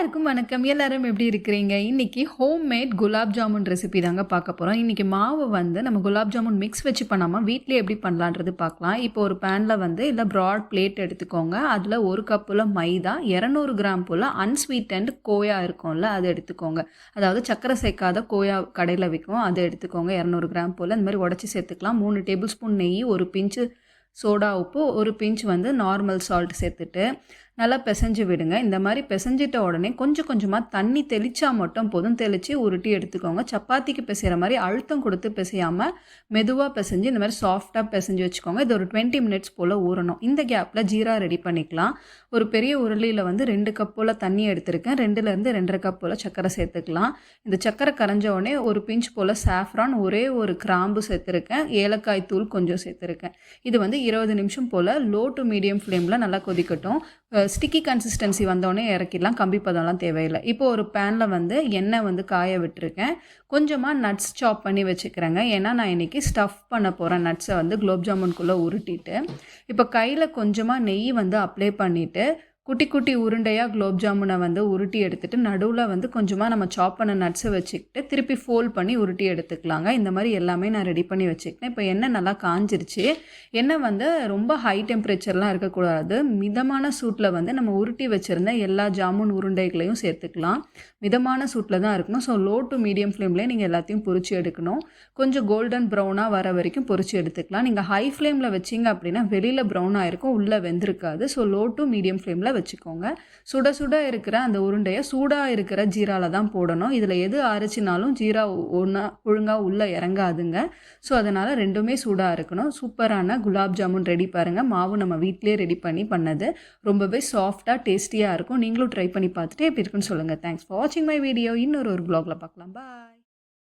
எல்லாருக்கும் வணக்கம். எல்லாரும் எப்படி இருக்கிறீங்க? இன்றைக்கி home made gulab jamun recipe தாங்க பார்க்க போகிறோம் இன்றைக்கி மாவு வந்து நம்ம குலாப் ஜாமுன் மிக்ஸ் வச்சு பண்ணாமல் வீட்டிலே எப்படி பண்ணலான்றது பார்க்கலாம். இப்போ ஒரு பேனில் வந்து இல்லை ப்ராட் பிளேட் எடுத்துக்கோங்க. அதில் ஒரு கப்பில் மைதா இரநூறு கிராம் போல் அன்ஸ்வீட் அண்ட் கோயா இருக்கும்ல அதை எடுத்துக்கோங்க. அதாவது சக்கரை சேர்க்காத கோயா கடையில் விற்கும் அதை எடுத்துக்கோங்க. இரநூறு கிராம் போல் இந்த மாதிரி உடச்சி சேர்த்துக்கலாம். மூணு டேபிள் ஸ்பூன் நெய் ஒரு பிஞ்சு சோடா உப்பு ஒரு பிஞ்ச் வந்து நார்மல் சால்ட் சேர்த்துட்டு நல்லா பிசைஞ்சு விடுங்க. இந்த மாதிரி பிசைஞ்சிட்ட உடனே கொஞ்சம் கொஞ்சமாக தண்ணி தெளிச்சா மட்டும் போதும். தெளித்து உருட்டி எடுத்துக்கோங்க. சப்பாத்திக்கு பிசைகிற மாதிரி அழுத்தம் கொடுத்து பிசையாமல் மெதுவாக பிசைஞ்சு இந்த மாதிரி சாஃப்டாக பிசைஞ்சு வச்சுக்கோங்க. இது ஒரு டுவெண்ட்டி மினிட்ஸ் போல் ஊறணும். இந்த கேப்பில் ஜீரா ரெடி பண்ணிக்கலாம். ஒரு பெரிய உருளியில் வந்து ரெண்டு கப் போல் தண்ணி எடுத்திருக்கேன். ரெண்டுலேருந்து ரெண்டரை கப் போல் சர்க்கரை சேர்த்துக்கலாம். இந்த சர்க்கரை கரைஞ்ச உடனே ஒரு பிஞ்ச் போல் சாஃப்ரான் ஒரே ஒரு கிராம்பு சேர்த்துருக்கேன். ஏலக்காய் தூள் கொஞ்சம் சேர்த்துருக்கேன். இது வந்து இருபது நிமிஷம் போல் லோ டு மீடியம் ஃப்ளேமில் நல்லா கொதிக்கட்டும். ஸ்டிக்கி கன்சிஸ்டன்சி வந்தோடனே இறக்கிடலாம் கம்பி பதம்லாம் தேவையில்லை. இப்போ ஒரு பேனில் வந்து எண்ணெய் வந்து காய விட்டுருக்கேன். கொஞ்சமாக நட்ஸ் சாப் பண்ணி வச்சுக்கிறேங்க. ஏன்னா நான் இன்றைக்கி ஸ்டஃப் பண்ண போகிறேன் நட்ஸை வந்து குலோப் ஜாமுன்குள்ளே உருட்டிட்டு இப்போ கையில் கொஞ்சமாக நெய் வந்து அப்ளை பண்ணிவிட்டு குட்டி குட்டி உருண்டையாக குலோப் ஜாமுனை வந்து உருட்டி எடுத்துகிட்டு நடுவில் வந்து கொஞ்சமாக நம்ம சாப் பண்ண நட்ஸை வச்சுக்கிட்டு திருப்பி ஃபோல்ட் பண்ணி உருட்டி எடுத்துக்கலாங்க. இந்த மாதிரி எல்லாமே நான் ரெடி பண்ணி வச்சுக்கிட்டேன். இப்போ எண்ணெய் நல்லா காஞ்சிருச்சு. எண்ணெய் வந்து ரொம்ப ஹை டெம்பரேச்சர்லாம் இருக்கக்கூடாது. மிதமான சூட்டில் வந்து நம்ம உருட்டி வச்சுருந்த எல்லா ஜாமுன் உருண்டைகளையும் சேர்த்துக்கலாம். மிதமான சூட்டில் தான் இருக்கணும். ஸோ லோ டு மீடியம் ஃப்ளேம்லேயே நீங்கள் எல்லாத்தையும் பொறிச்சு எடுக்கணும். கொஞ்சம் கோல்டன் ப்ரௌனாக வர வரைக்கும் பொறிச்சு எடுத்துக்கலாம். நீங்கள் ஹை ஃப்ளேமில் வச்சிங்க அப்படின்னா வெளியில் ப்ரௌனாக இருக்கும் உள்ளே வெந்திருக்காது. ஸோ லோ டு மீடியம் ஃப்ளேமில் வச்சுக்கோங்க. சுட சுட இருக்கிற அந்த உருண்டையை சூடாக இருக்கிற ஜீராவில் தான் போடணும். இதில் எது அரைச்சினாலும் ஜீரா ஒன்றா ஒழுங்காக உள்ளே இறங்காதுங்க. ஸோ அதனால் ரெண்டுமே சூடாக இருக்கணும். சூப்பரான குலாப் ஜாமுன் ரெடி பாருங்கள் மாவு நம்ம வீட்டிலே ரெடி பண்ணி பண்ணது. ரொம்பவே சாஃப்டாக டேஸ்டியாக இருக்கும். நீங்களும் ட்ரை பண்ணி பார்த்துட்டு எப்படி இருக்குன்னு சொல்லுங்கள் தேங்க்ஸ் ஃபார் வாட்சிங் மை வீடியோ இன்னொரு ஒரு ப்ளாகில் பார்க்கலாம். பாய்